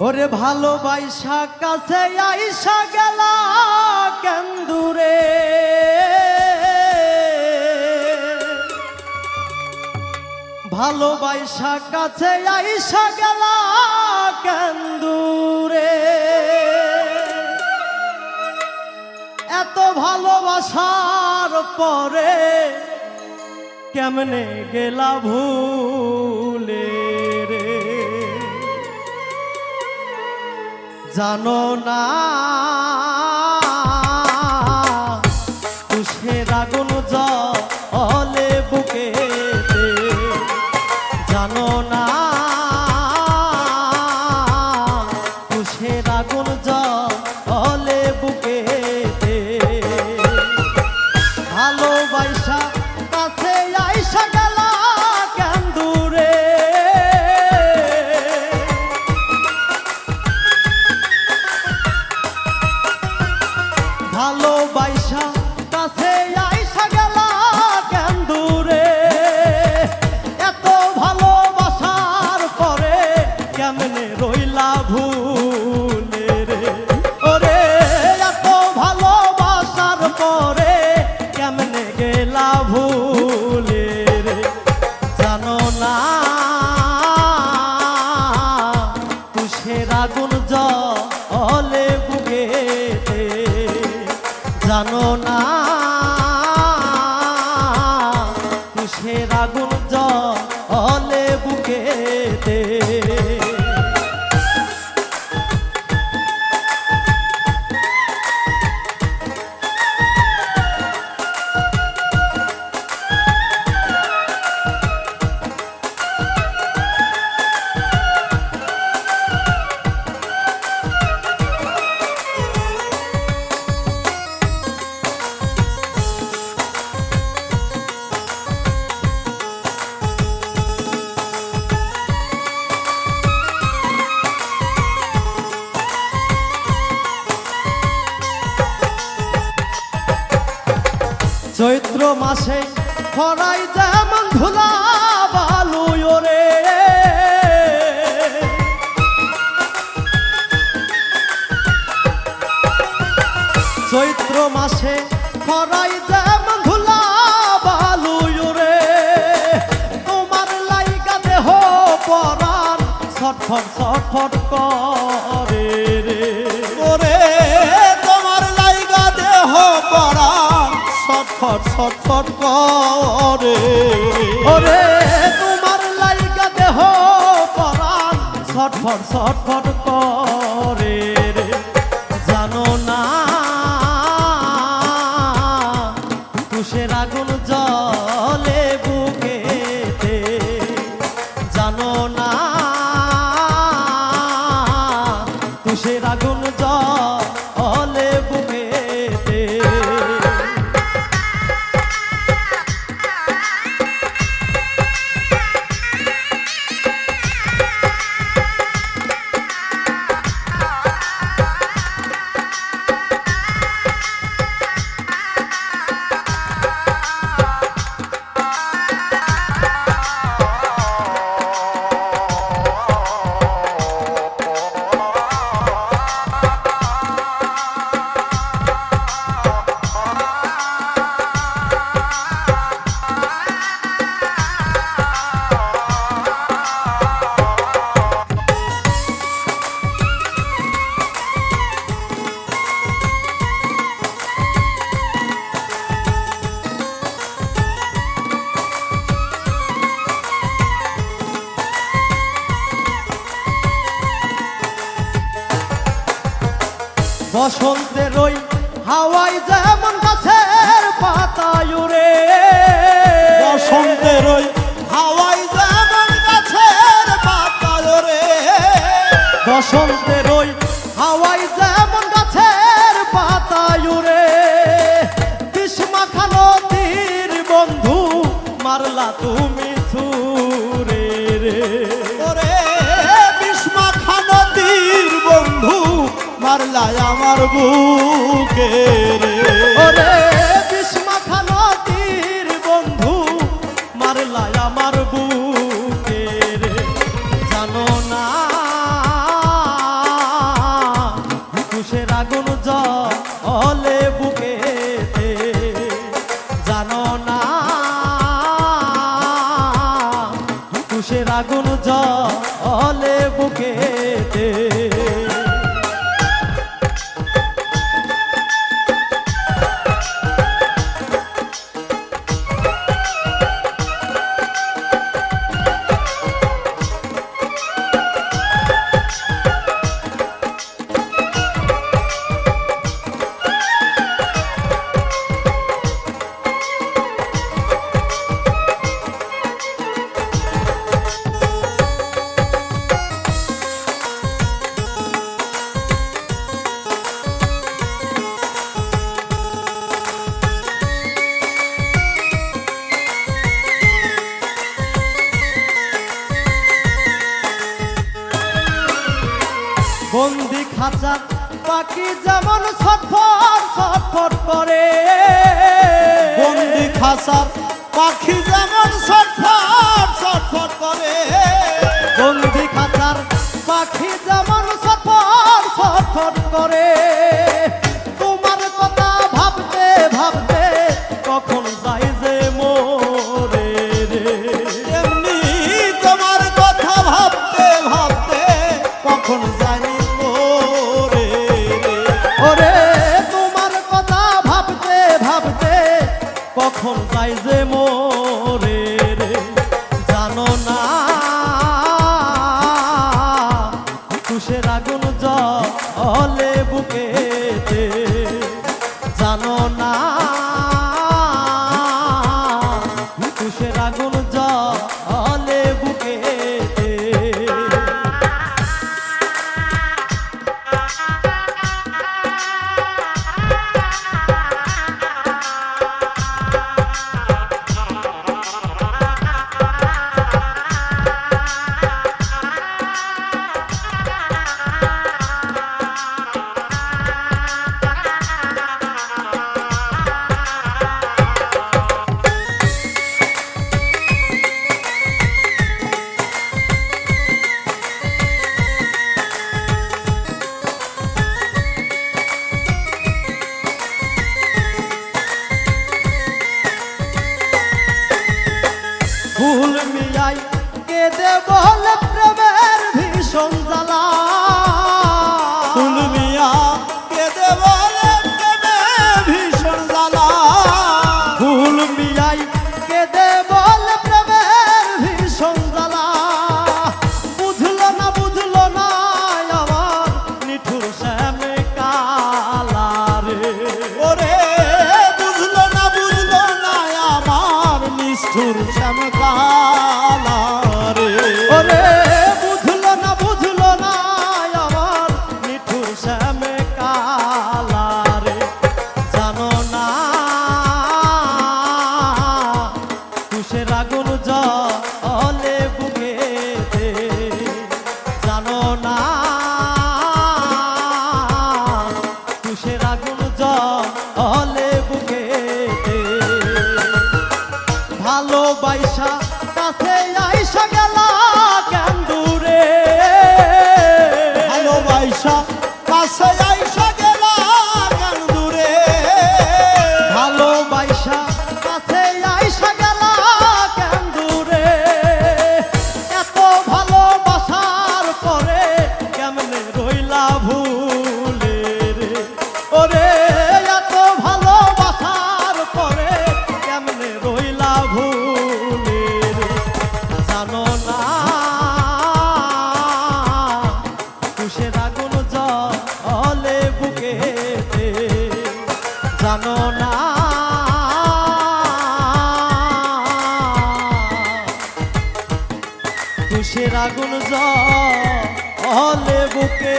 ওরে ভালোবাসা কাছে আইসা গেলা কেন্দুরে ভালোবাসা কাছে আইসা গেলা কেন্দুরে এত ভালোবাসার পরে কেমনে গেলা ভুলে? জানো না চৈত্র মাসে খরাই যেমন ধুলা বালু ওরে চৈত্র মাসে খরাই যেমন ধুলা বালু ওরে তোমার লাইগা দেহ পরাণ ছটফট ছটফট করে রে। ওরে, তোমার লাইগা দেহ পড়া ছটফট ছটফট করে। ওরে, তোমার লাইগা দেহ পরাণ ছটফট ছটফট করে রে। জানো না তুষের আগুন জলে বুকেতে। জানো না তুষের আগুন জলে বসন্তের ওই হাওয়াই যেমন গাছের পাতায় উড়ে। বসন্তের ওই হাওয়াই যেমন গাছের পাতা রে বসন্তের ওই হাওয়াই মারলাই আমার বুকে রে। বন্দি খাঁচা পাখি যেমন ছটফট ছটফট করে। বন্দি খাঁচা, পাখি যেমন ছটফট ছটফট করে। বন্দি খাঁচার পাখি যেমন ছটফট ছটফট করে। কখন পাই যে মোরে রে, জানো না। তুষের আগুন জলে বুকেতে, জানো না। তুষের আগুন নিষ্ঠুর শ্যামকালা রে ওরে বুঝলো না বুঝলো না আমার মিঠুর শ্যামে কালা রইলা ভুলে রে। ওরে, এত ভালোবাসার পরে কেমনে রইলা ভুলে রে? জানো না তুষের আগুন জলে বুকেতে জানো না তুষের আগুন জলে বুকে